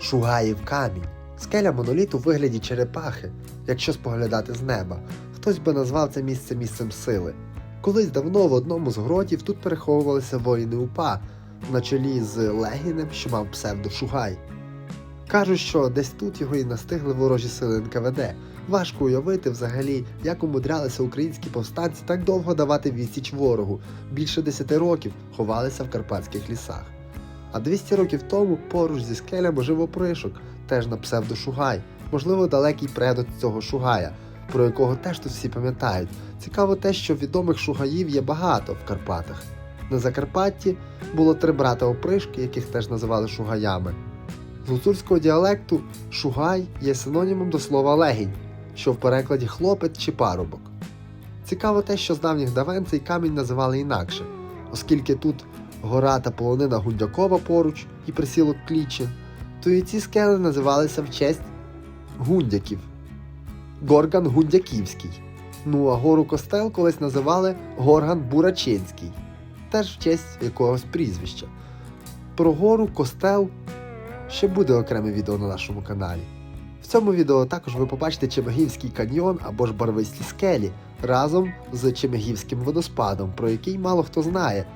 Шугаїв камінь. Скеля моноліт у вигляді черепахи, якщо споглядати з неба. Хтось би назвав це місце місцем сили. Колись давно в одному з гротів тут переховувалися воїни УПА на чолі з Легінем, що мав псевдо Шугай. Кажуть, що десь тут його і настигли ворожі сили НКВД. Важко уявити взагалі, як умудрялися українські повстанці так довго давати відсіч ворогу. Більше 10 років ховалися в карпатських лісах. А 200 років тому поруч зі скелями жив опришок, теж на псевдо Шугай, можливо, далекий предок цього Шугая, про якого теж тут всі пам'ятають. Цікаво те, що відомих шугаїв є багато в Карпатах. На Закарпатті було три брата опришки, яких теж називали шугаями. З гуцульського діалекту шугай є синонімом до слова легінь, що в перекладі хлопець чи парубок. Цікаво те, що з давніх давен цей камінь називали інакше, оскільки тут гора та полонина Гундякова поруч і присілок Клічин, то і ці скели називалися в честь гундяків. Горган Гундяківський. Ну а гору костел колись називали Горган Бурачинський, теж в честь якогось прізвища. Про гору костел ще буде окреме відео на нашому каналі. В цьому відео також ви побачите Чемегівський каньйон або ж барвисті скелі разом з Чемегівським водоспадом, про який мало хто знає.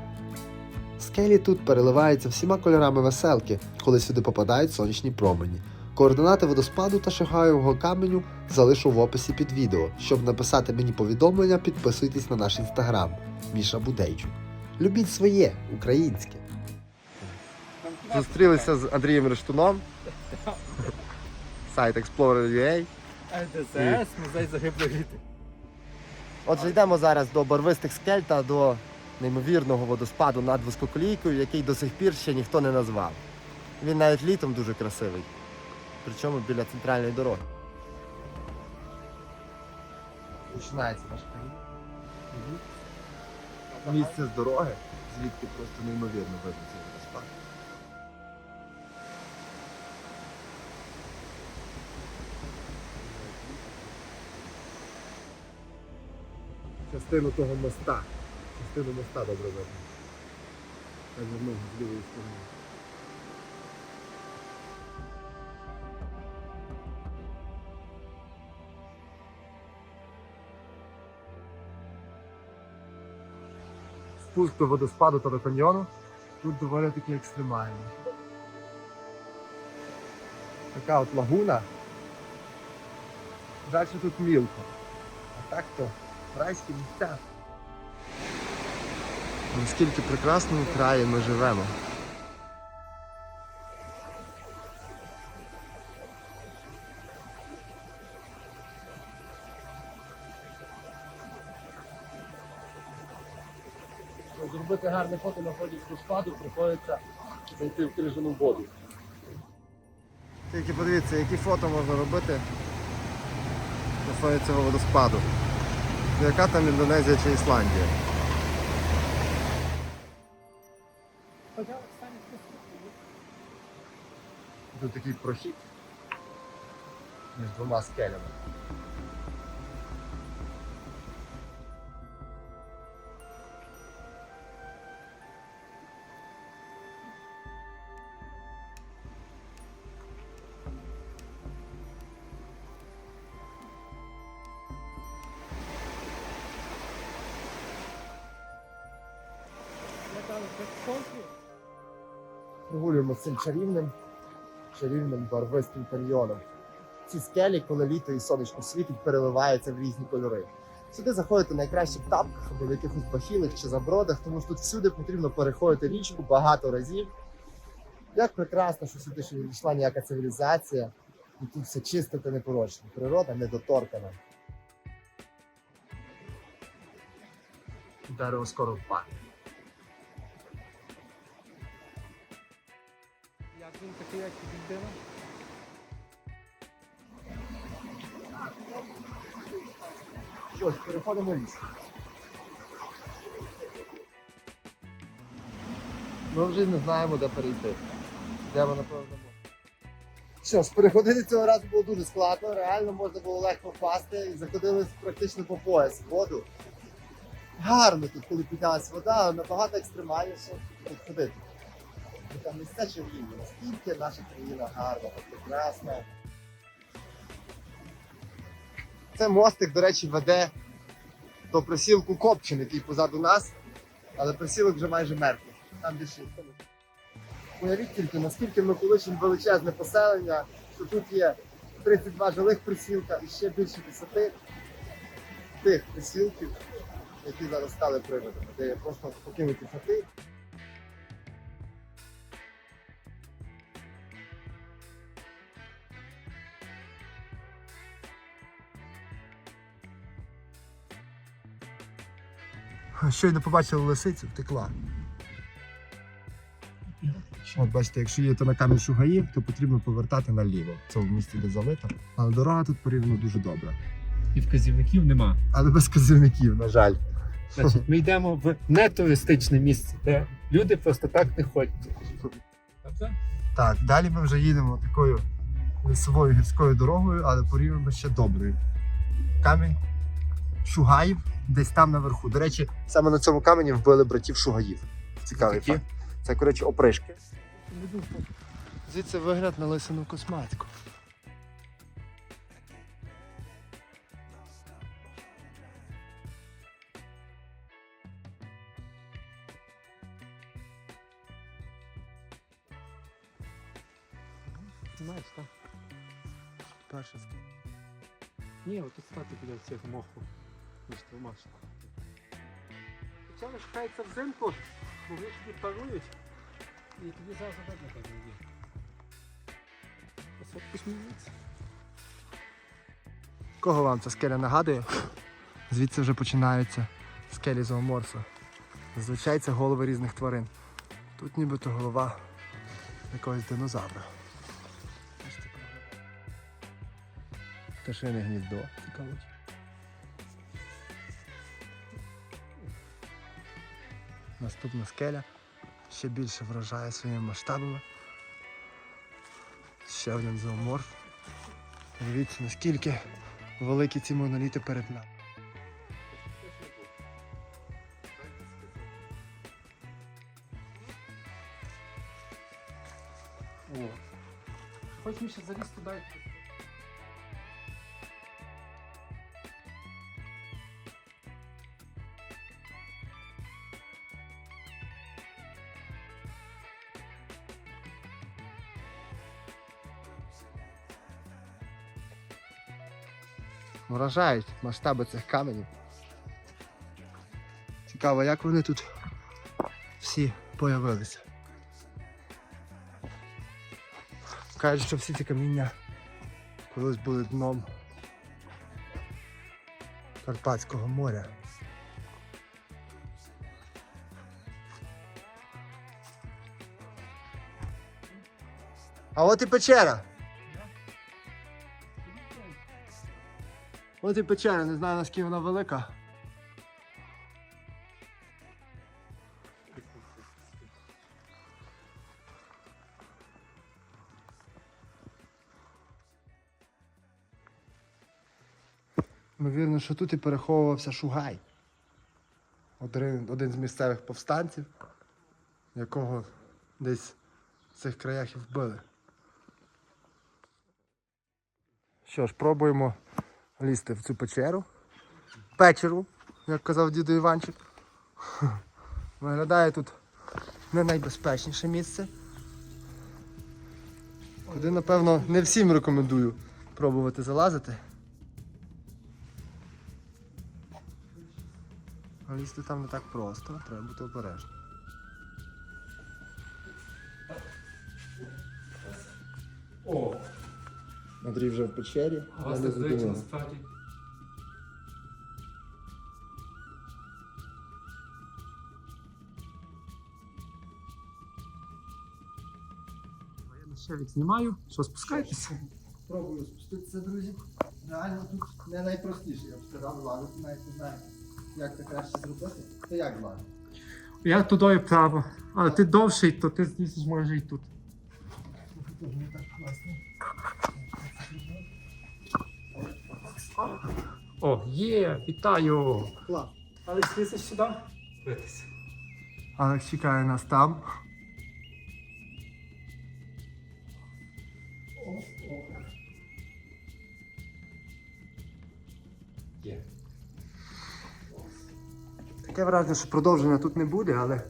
Скелі тут переливаються всіма кольорами веселки, коли сюди попадають сонячні промені. Координати водоспаду та Шигаєвого каменю залишу в описі під відео. Щоб написати мені повідомлення, підписуйтесь на наш інстаграм Міша Будейчук. Любіть своє українське. Зустрілися з Андрієм Рештуном. Сайт Explorer.ua. НДСС, музей загиблих. Отже, йдемо зараз до барвистих скель та до неймовірного водоспаду над вузькоколійкою, який до сих пір ще ніхто не назвав. Він навіть літом дуже красивий. Причому біля центральної дороги. Починається наш поїзд. Місце з дороги, звідки просто неймовірно видно цей водоспад. Частину того моста. Частину моста добре видно. Так вернув з лівої сторони. Спуск до водоспаду та до каньйону тут доволі таки екстремальний. Така от лагуна. Далі тут мілко. А так то райські місця. Наскільки прекрасному краї ми живемо. Зробити гарне фото на ході спаду, приходиться зайти в крижану воду. Тільки подивіться, які фото можна робити на фоні цього водоспаду. Яка там Індонезія чи Ісландія? Тут такий прохід між двома скелями. Прогулюємо цим чарівним, чарівним барвистим каньйоном. Ці скелі, коли літо і сонечко світить, переливаються в різні кольори. Сюди заходити найкраще в тапках або в якихось бахілах чи забродах, тому що тут всюди потрібно переходити річку багато разів. Як прекрасно, що сюди ще не дійшла ніяка цивілізація, і тут все чисте та непорочне. Природа недоторкана. Дерево скоро впаде. Як людина? Ж, переходимо ліс. Ми вже не знаємо, де перейти. Йдемо, напевно. Що ж, переходити цього разу було дуже складно, реально можна було легко впасти і заходили практично по пояс в воду. Гарно тут, коли піднялась вода, але набагато екстремальніше тут ходити. Така місця чарівні, наскільки наша країна гарна, прекрасна. Це мостик, до речі, веде до присілку Копчин, який позаду нас, але присілок вже майже мертвий. Там більше. Уявіть тільки, наскільки ми колишнім величезне поселення, що тут є 32 жилих присілка і ще більше 10 тих присілків, які зараз стали приводами, де є просто покинуті хати. Щойно побачили лисицю, втекла. От бачите, якщо їдете на камінь Шугаїв, то потрібно повертати наліво. Це В місці де залита. Але дорога тут порівняно дуже добра. І вказівників нема. Але без казівників, на жаль. Значить, ми йдемо в нетуристичне місце, де люди просто так не ходять. Тобто, Так, далі ми вже їдемо такою лісовою гірською дорогою, але порівняно ще доброю. Камінь Шугаїв десь там наверху. До речі, саме на цьому камені вбили братів Шугаїв. Цікавий факт. Це, коротше, опришки. Звідси вигляд на лисину косматику. знаєш, так? Перше Ні, от тут стати біля цього моху. Між двома ж. Хоча лишається взимку, бо вони тоді парують. І тоді завжди видно так люди. Посадку сміються. Кого вам ця скеля нагадує? Звідси вже починаються скелі зооморфа. Зазвичай це голови різних тварин. Тут нібито голова якогось динозавра. Пташине гніздо цікавить. Наступна скеля ще більше вражає своїми масштабами. Ще один зооморф. Дивіться, наскільки великі ці моноліти перед нами. О. Хоч ми ще заліз туди. Вражають масштаби цих каменів. Цікаво, як вони тут всі появилися. Кажуть, що всі ці каміння колись були дном Карпатського моря. А от і печера. От і печера, не знаю наскільки вона велика. Ймовірно, що тут і переховувався Шугай. Один, один з місцевих повстанців, якого десь в цих краях і вбили. Що ж, пробуємо лізти в цю печеру. Печеру, як казав діду Іванчик. Виглядає тут не найбезпечніше місце. Куди, напевно, не всім рекомендую пробувати залазити. А лізти там не так просто, треба бути обережним. Андрій вже в печері, у вас тут здається насправді. Я ще відзнімаю. Що, спускайтеся? Пробую спуститися, друзі. Реально тут не найпростіше, я б сказав, Влада, ти навіть не знаєш, як це краще зробити. Ти як Влада? Я туди право. Але ти довший, то ти злізеш може і тут. Дуже не так класно. О, є, вітаю! Клас. Алекс, лізеш сюди? Дивитися. Алекс чекає нас там. Таке враження, що продовження тут не буде, але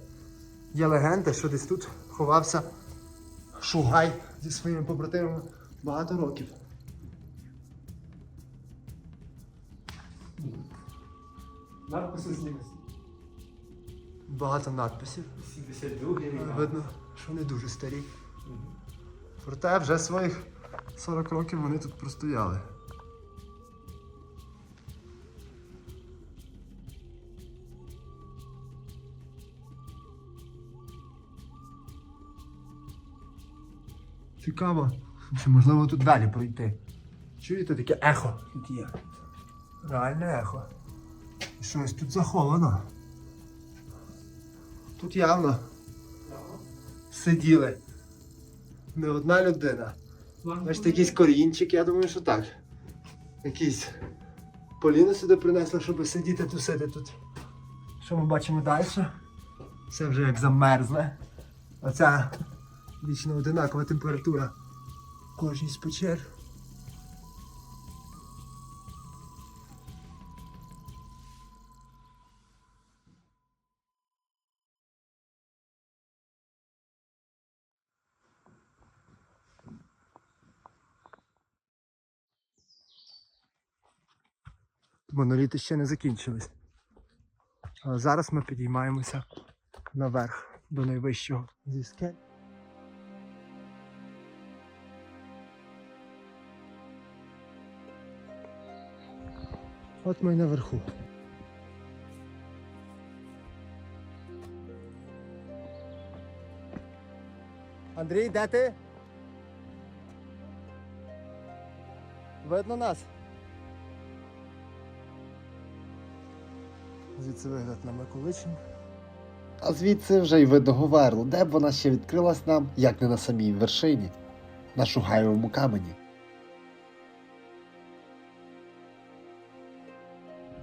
є легенда, що десь тут ховався шугай зі своїми побратимами багато років. Надписи з ними. Багато надписів. 72 рік. Видно, що не дуже старі. Проте вже своїх 40 років вони тут простояли. Цікаво, чи можливо тут далі пройти. Чуєте таке ехо? Тут є. Реальне ехо. Щось тут заховано. Тут явно сиділи. Не одна людина. Бачите, якийсь корінчик, я думаю, що так. Якийсь Поліна сюди принесла, щоб сидіти тусити тут. Що ми бачимо далі? Все вже як замерзле. Оця вічно одинакова температура кожній з печер. Моноліти ще не закінчились. Зараз ми підіймаємося наверх до найвищого зі скель. От ми наверху. Андрій, де ти? Видно нас? Звідси вигляд на Миколичин. А звідси вже й видно Говерло, де б вона ще відкрилась нам, як не на самій вершині, на Шугаєвому камені.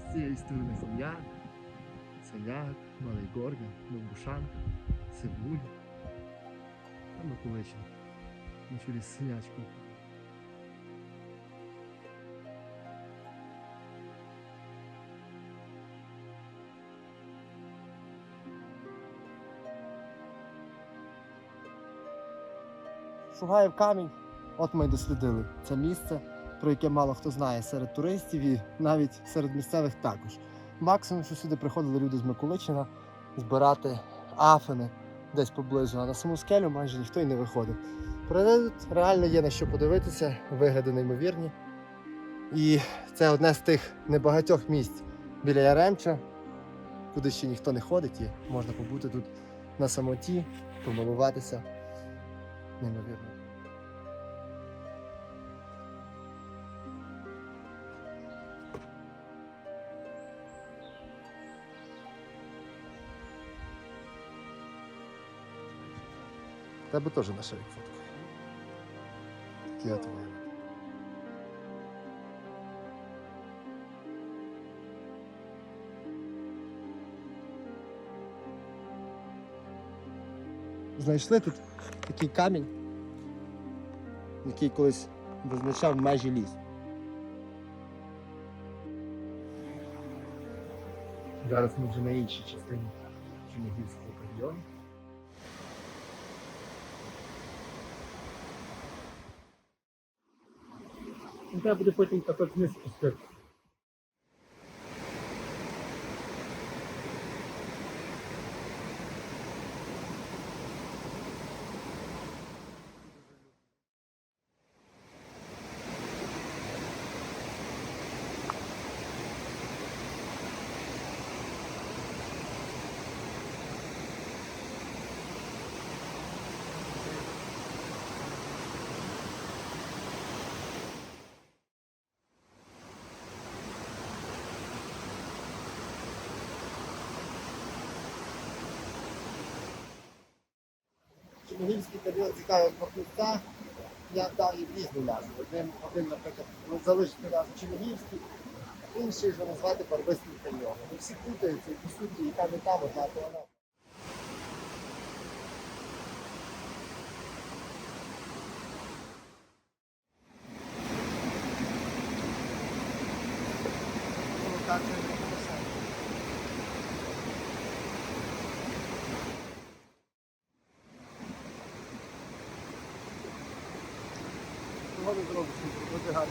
З цієї сторони Хом'як, Саняк, Малий Горган, Новбушан, Сибуль, а Миколичин. На чолі з Синячкою. Шугаєв камінь. От ми й дослідили це місце, про яке мало хто знає серед туристів і навіть серед місцевих також. Максимум, що сюди приходили люди з Миколичина збирати афини десь поблизу, а на саму скелю майже ніхто й не виходив. Проте тут реально є на що подивитися, вигляди неймовірні. І це одне з тих небагатьох місць біля Яремча, куди ще ніхто не ходить, і можна побути тут на самоті, помилуватися. Неймовірно. Тебе теж на шиї фотка. Такі от Знайшли тут такий камінь, який колись визначав межі лісу. Зараз ми вже на іншій частині Чернігівського каньйону. Ну, Треба буде потім так вниз спустити. Чорногірський період цікаві фахівця, я дав їм різні назви. Один, один, наприклад, ну, залишити назв Чорногірський, інший вже назвати барвистим період. Ну, всі путаються, і по суті, і там, і там однакова назва. Ну, так,